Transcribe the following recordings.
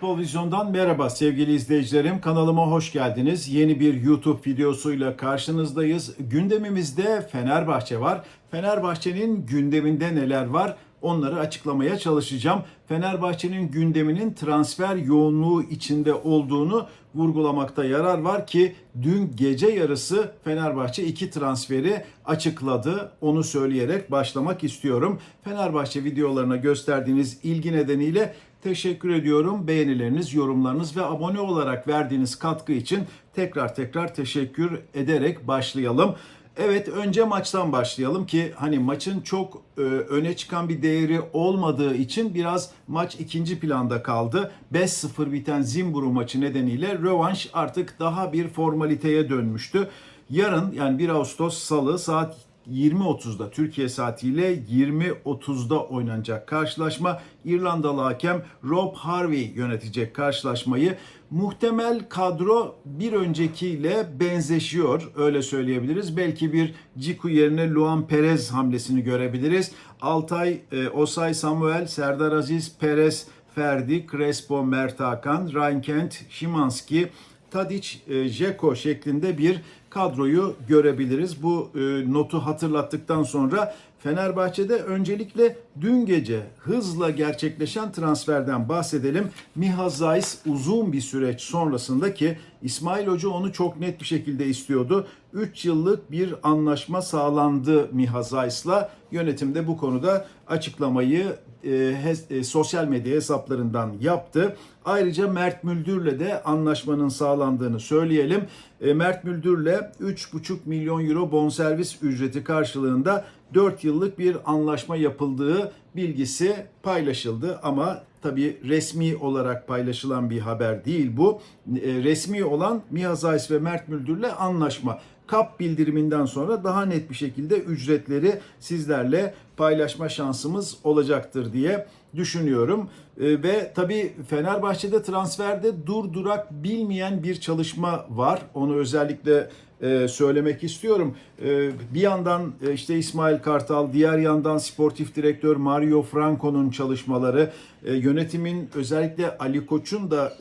Futbol Vizyon'dan merhaba sevgili izleyicilerim. Kanalıma hoş geldiniz. Yeni bir YouTube videosuyla karşınızdayız. Gündemimizde Fenerbahçe var. Fenerbahçe'nin gündeminde neler var? Onları açıklamaya çalışacağım. Fenerbahçe'nin gündeminin transfer yoğunluğu içinde olduğunu vurgulamakta yarar var ki dün gece yarısı Fenerbahçe iki transferi açıkladı. Onu söyleyerek başlamak istiyorum. Fenerbahçe videolarına gösterdiğiniz ilgi nedeniyle teşekkür ediyorum. Beğenileriniz, yorumlarınız ve abone olarak verdiğiniz katkı için tekrar tekrar teşekkür ederek başlayalım. Evet önce maçtan başlayalım ki hani maçın çok e, öne çıkan bir değeri olmadığı için biraz maç ikinci planda kaldı. 5-0 biten Zimbru maçı nedeniyle rövanş artık daha bir formaliteye dönmüştü. Yarın yani 1 Ağustos Salı saat 20.30'da Türkiye saatiyle 20.30'da oynanacak karşılaşma. İrlandalı hakem Rob Harvey yönetecek karşılaşmayı. Muhtemel kadro bir öncekiyle benzeşiyor öyle söyleyebiliriz. Belki bir Ciku yerine Luan Perez hamlesini görebiliriz. Altay, e, Osay Samuel, Serdar Aziz, Perez, Ferdi, Crespo, Mert Hakan, Ryan Kent, Şimanski, Tadic, e, Jeko şeklinde bir kadroyu görebiliriz. Bu e, notu hatırlattıktan sonra Fenerbahçe'de öncelikle dün gece hızla gerçekleşen transferden bahsedelim. Miha Zayis uzun bir süreç sonrasında ki İsmail Hoca onu çok net bir şekilde istiyordu. 3 yıllık bir anlaşma sağlandı Miha Zayis'la. Yönetimde bu konuda açıklamayı e, e, sosyal medya hesaplarından yaptı. Ayrıca Mert Müldür'le de anlaşmanın sağlandığını söyleyelim. E, Mert Müldür'le 3,5 milyon euro bonservis ücreti karşılığında 4 yıllık bir anlaşma yapıldığı bilgisi paylaşıldı ama tabi resmi olarak paylaşılan bir haber değil bu. E, resmi olan Miha Zayis ve Mert Müldür'le anlaşma. KAP bildiriminden sonra daha net bir şekilde ücretleri sizlerle paylaşma şansımız olacaktır diye düşünüyorum. E, ve tabii Fenerbahçe'de transferde durdurak bilmeyen bir çalışma var. Onu özellikle e, söylemek istiyorum. E, bir yandan e, işte İsmail Kartal, diğer yandan sportif direktör Mario Franco'nun çalışmaları, e, yönetimin özellikle Ali Koç'un da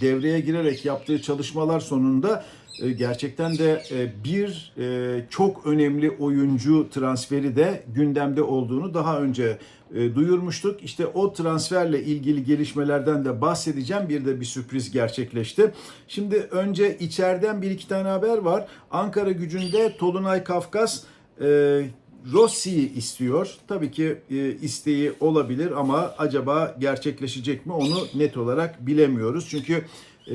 devreye girerek yaptığı çalışmalar sonunda gerçekten de bir çok önemli oyuncu transferi de gündemde olduğunu daha önce duyurmuştuk. İşte o transferle ilgili gelişmelerden de bahsedeceğim. Bir de bir sürpriz gerçekleşti. Şimdi önce içeriden bir iki tane haber var. Ankara gücünde Tolunay Kafkas Rossi'yi istiyor. Tabii ki isteği olabilir ama acaba gerçekleşecek mi onu net olarak bilemiyoruz. Çünkü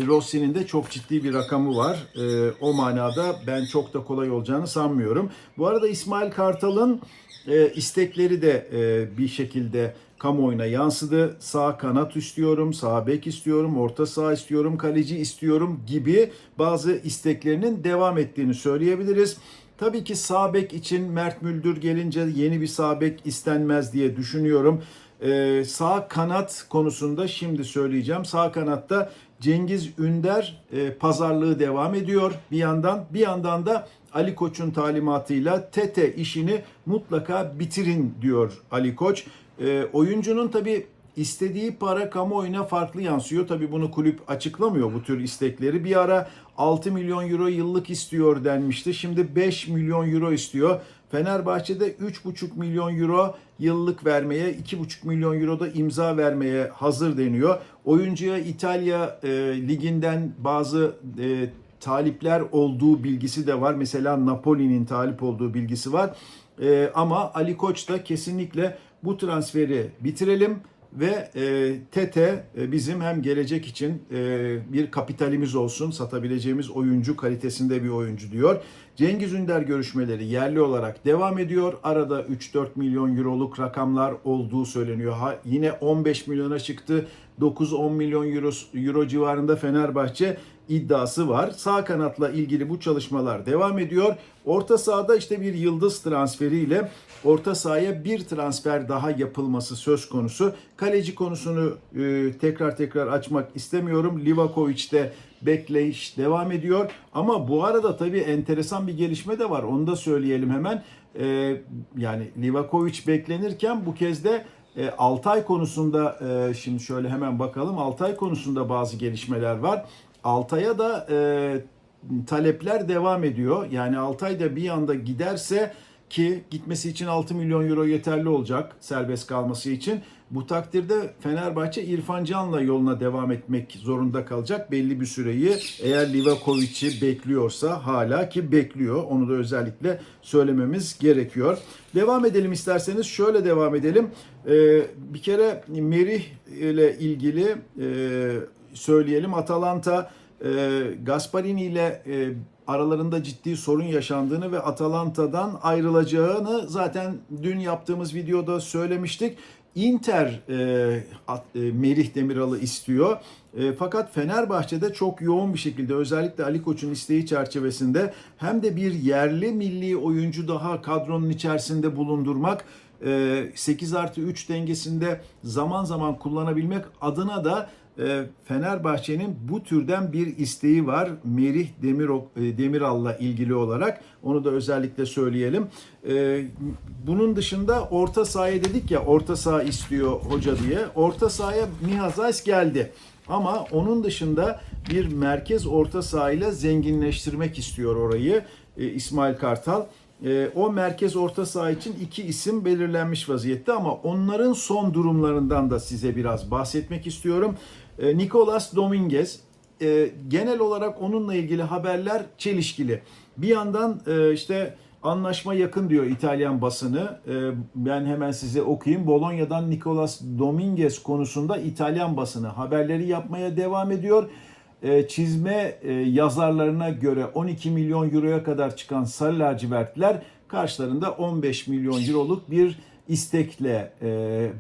Rossi'nin de çok ciddi bir rakamı var. E, o manada ben çok da kolay olacağını sanmıyorum. Bu arada İsmail Kartal'ın e, istekleri de e, bir şekilde kamuoyuna yansıdı. Sağ kanat istiyorum, sağ bek istiyorum, orta saha istiyorum, kaleci istiyorum gibi bazı isteklerinin devam ettiğini söyleyebiliriz. Tabii ki sağ bek için Mert Müldür gelince yeni bir sağ bek istenmez diye düşünüyorum. Ee, sağ kanat konusunda şimdi söyleyeceğim. Sağ kanatta Cengiz Ünder e, pazarlığı devam ediyor bir yandan. Bir yandan da Ali Koç'un talimatıyla Tete işini mutlaka bitirin diyor Ali Koç. E, oyuncunun tabi istediği para kamuoyuna farklı yansıyor. Tabi bunu kulüp açıklamıyor bu tür istekleri. Bir ara 6 milyon euro yıllık istiyor denmişti. Şimdi 5 milyon euro istiyor. Fenerbahçe'de 3,5 milyon euro yıllık vermeye, 2,5 milyon euro da imza vermeye hazır deniyor. Oyuncuya İtalya e, liginden bazı e, talipler olduğu bilgisi de var. Mesela Napoli'nin talip olduğu bilgisi var. E, ama Ali Koç da kesinlikle bu transferi bitirelim ve e, Tete e, bizim hem gelecek için e, bir kapitalimiz olsun, satabileceğimiz oyuncu kalitesinde bir oyuncu diyor. Cengiz Ünder görüşmeleri yerli olarak devam ediyor. Arada 3-4 milyon euroluk rakamlar olduğu söyleniyor. Ha, yine 15 milyona çıktı. 9-10 milyon euro, euro civarında Fenerbahçe iddiası var. Sağ kanatla ilgili bu çalışmalar devam ediyor. Orta sahada işte bir yıldız transferiyle orta sahaya bir transfer daha yapılması söz konusu. Kaleci konusunu e, tekrar tekrar açmak istemiyorum. Livakovic'de bekleyiş devam ediyor. Ama bu arada tabii enteresan bir gelişme de var. Onu da söyleyelim hemen. E, yani Livakovic beklenirken bu kez de E, Altay konusunda e, şimdi şöyle hemen bakalım. Altay konusunda bazı gelişmeler var. Altay'a da e, talepler devam ediyor. Yani Altay da bir anda giderse ki gitmesi için 6 milyon euro yeterli olacak serbest kalması için. Bu takdirde Fenerbahçe İrfan Can'la yoluna devam etmek zorunda kalacak belli bir süreyi. Eğer Livakovic'i bekliyorsa hala ki bekliyor. Onu da özellikle söylememiz gerekiyor. Devam edelim isterseniz. Şöyle devam edelim. Ee, bir kere Merih ile ilgili e, söyleyelim. Atalanta e, Gasparini ile e, aralarında ciddi sorun yaşandığını ve Atalanta'dan ayrılacağını zaten dün yaptığımız videoda söylemiştik. Inter e, at- e, Merih Demiral'ı istiyor. E, fakat Fenerbahçe'de çok yoğun bir şekilde özellikle Ali Koç'un isteği çerçevesinde hem de bir yerli milli oyuncu daha kadronun içerisinde bulundurmak 8 artı 3 dengesinde zaman zaman kullanabilmek adına da e, Fenerbahçe'nin bu türden bir isteği var Merih Demiro, e, Demiral'la ilgili olarak. Onu da özellikle söyleyelim. E, Bunun dışında orta sahaya dedik ya orta saha istiyor hoca diye. Orta sahaya Mihazais geldi. Ama onun dışında bir merkez orta sahayla zenginleştirmek istiyor orayı e, İsmail Kartal. E, o merkez orta saha için iki isim belirlenmiş vaziyette ama onların son durumlarından da size biraz bahsetmek istiyorum. E, Nicolas Dominguez e, genel olarak onunla ilgili haberler çelişkili. Bir yandan e, işte anlaşma yakın diyor İtalyan basını. E, ben hemen size okuyayım. Bologna'dan Nicolas Dominguez konusunda İtalyan basını haberleri yapmaya devam ediyor. Çizme yazarlarına göre 12 milyon euroya kadar çıkan Sarı Lacivertler karşılarında 15 milyon euroluk bir istekle e,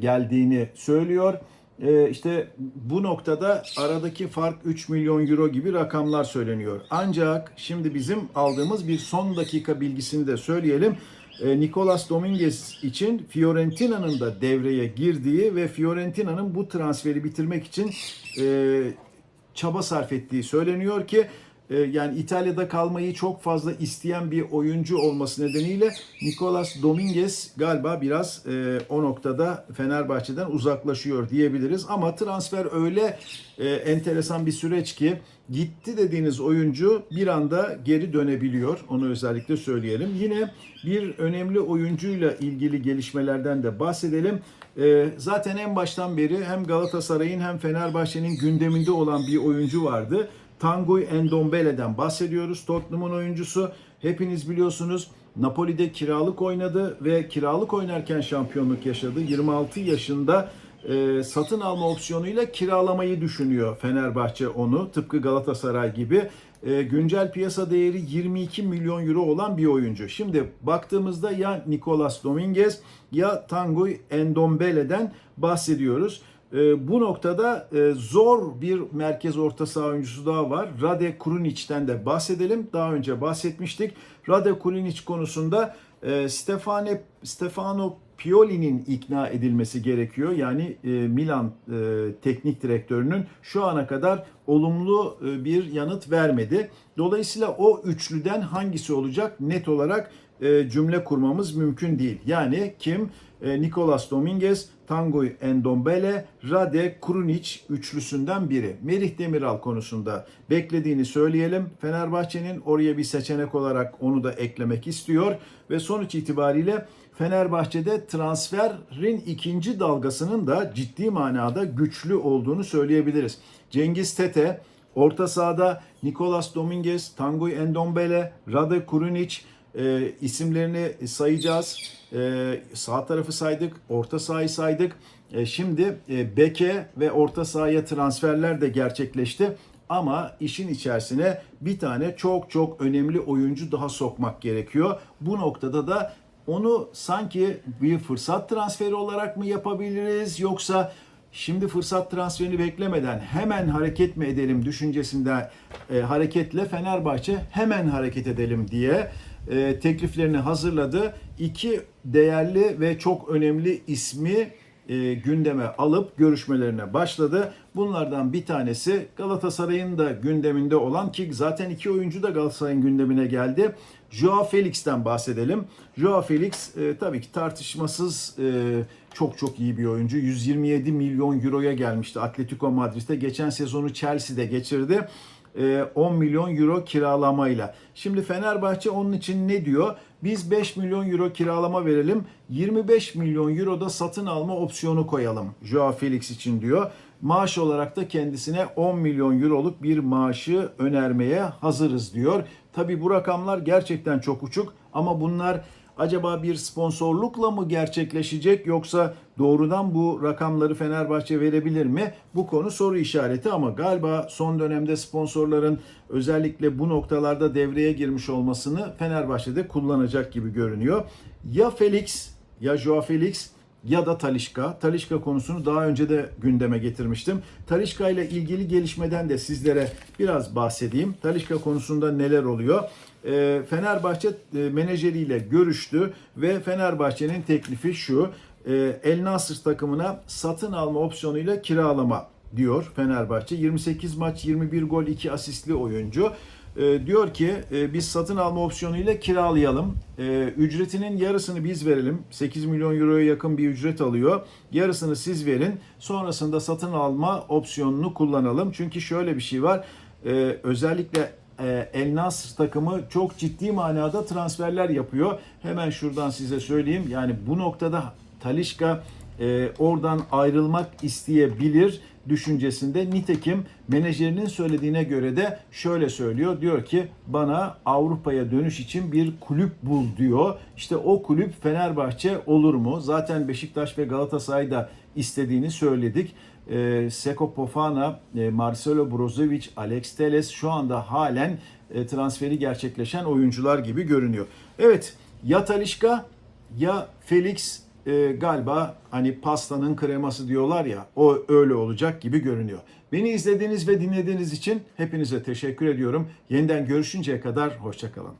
geldiğini söylüyor. E, işte bu noktada aradaki fark 3 milyon euro gibi rakamlar söyleniyor. Ancak şimdi bizim aldığımız bir son dakika bilgisini de söyleyelim. E, Nicolas Dominguez için Fiorentina'nın da devreye girdiği ve Fiorentina'nın bu transferi bitirmek için e, çaba sarf ettiği söyleniyor ki yani İtalya'da kalmayı çok fazla isteyen bir oyuncu olması nedeniyle Nicolas Dominguez galiba biraz e, o noktada Fenerbahçe'den uzaklaşıyor diyebiliriz. Ama transfer öyle e, enteresan bir süreç ki gitti dediğiniz oyuncu bir anda geri dönebiliyor. Onu özellikle söyleyelim. Yine bir önemli oyuncuyla ilgili gelişmelerden de bahsedelim. E, zaten en baştan beri hem Galatasaray'ın hem Fenerbahçe'nin gündeminde olan bir oyuncu vardı. Tanguy Endombele'den bahsediyoruz. Tottenham'ın oyuncusu. Hepiniz biliyorsunuz Napoli'de kiralık oynadı ve kiralık oynarken şampiyonluk yaşadı. 26 yaşında e, satın alma opsiyonuyla kiralamayı düşünüyor Fenerbahçe onu. Tıpkı Galatasaray gibi. E, güncel piyasa değeri 22 milyon euro olan bir oyuncu. Şimdi baktığımızda ya Nicolas Dominguez ya Tanguy Endombele'den bahsediyoruz. E, bu noktada e, zor bir merkez orta saha oyuncusu daha var. Rade Krunic'ten de bahsedelim. Daha önce bahsetmiştik. Rade Krunic konusunda e, Stefane, Stefano Pioli'nin ikna edilmesi gerekiyor. Yani e, Milan e, teknik direktörünün şu ana kadar olumlu e, bir yanıt vermedi. Dolayısıyla o üçlüden hangisi olacak net olarak cümle kurmamız mümkün değil. Yani kim? E, Nicolas Dominguez, Tanguy Endombele, Rade Krunic üçlüsünden biri. Merih Demiral konusunda beklediğini söyleyelim. Fenerbahçe'nin oraya bir seçenek olarak onu da eklemek istiyor. Ve sonuç itibariyle Fenerbahçe'de transferin ikinci dalgasının da ciddi manada güçlü olduğunu söyleyebiliriz. Cengiz Tete, orta sahada Nicolas Dominguez, Tanguy Endombele, Rade Krunic, e, isimlerini sayacağız. E, sağ tarafı saydık, orta sahayı saydık. E, şimdi e, beke ve orta sahaya transferler de gerçekleşti. Ama işin içerisine bir tane çok çok önemli oyuncu daha sokmak gerekiyor. Bu noktada da onu sanki bir fırsat transferi olarak mı yapabiliriz yoksa şimdi fırsat transferini beklemeden hemen hareket mi edelim düşüncesinde e, hareketle Fenerbahçe hemen hareket edelim diye e, tekliflerini hazırladı. İki değerli ve çok önemli ismi e, gündeme alıp görüşmelerine başladı. Bunlardan bir tanesi Galatasaray'ın da gündeminde olan ki zaten iki oyuncu da Galatasaray'ın gündemine geldi. Joao Felix'ten bahsedelim. Joao Felix e, tabii ki tartışmasız e, çok çok iyi bir oyuncu. 127 milyon euroya gelmişti Atletico Madrid'de. Geçen sezonu Chelsea'de geçirdi. Ee, 10 milyon euro kiralamayla. Şimdi Fenerbahçe onun için ne diyor? Biz 5 milyon euro kiralama verelim. 25 milyon euro da satın alma opsiyonu koyalım. Joao Felix için diyor. Maaş olarak da kendisine 10 milyon euroluk bir maaşı önermeye hazırız diyor. Tabi bu rakamlar gerçekten çok uçuk ama bunlar acaba bir sponsorlukla mı gerçekleşecek yoksa doğrudan bu rakamları Fenerbahçe verebilir mi? Bu konu soru işareti ama galiba son dönemde sponsorların özellikle bu noktalarda devreye girmiş olmasını Fenerbahçe'de kullanacak gibi görünüyor. Ya Felix ya Joao Felix ya da Talişka. Talişka konusunu daha önce de gündeme getirmiştim. Talişka ile ilgili gelişmeden de sizlere biraz bahsedeyim. Talişka konusunda neler oluyor? Ee, Fenerbahçe e, menajeriyle görüştü ve Fenerbahçe'nin teklifi şu. Ee, El Nasır takımına satın alma opsiyonuyla kiralama diyor Fenerbahçe. 28 maç 21 gol 2 asistli oyuncu. Ee, diyor ki e, biz satın alma opsiyonuyla kiralayalım. Ücretinin yarısını biz verelim. 8 milyon euroya yakın bir ücret alıyor. Yarısını siz verin. Sonrasında satın alma opsiyonunu kullanalım. Çünkü şöyle bir şey var. Ee, özellikle e, El Nasr takımı çok ciddi manada transferler yapıyor. Hemen şuradan size söyleyeyim. Yani bu noktada Talişka e, oradan ayrılmak isteyebilir düşüncesinde. Nitekim menajerinin söylediğine göre de şöyle söylüyor. Diyor ki bana Avrupa'ya dönüş için bir kulüp bul diyor. İşte o kulüp Fenerbahçe olur mu? Zaten Beşiktaş ve Galatasaray da istediğini söyledik. E, Seko Fofana, e, Marcelo Brozovic, Alex Teles şu anda halen e, transferi gerçekleşen oyuncular gibi görünüyor. Evet ya Talişka ya Felix e, galiba hani pastanın kreması diyorlar ya o öyle olacak gibi görünüyor. Beni izlediğiniz ve dinlediğiniz için hepinize teşekkür ediyorum. Yeniden görüşünceye kadar hoşçakalın.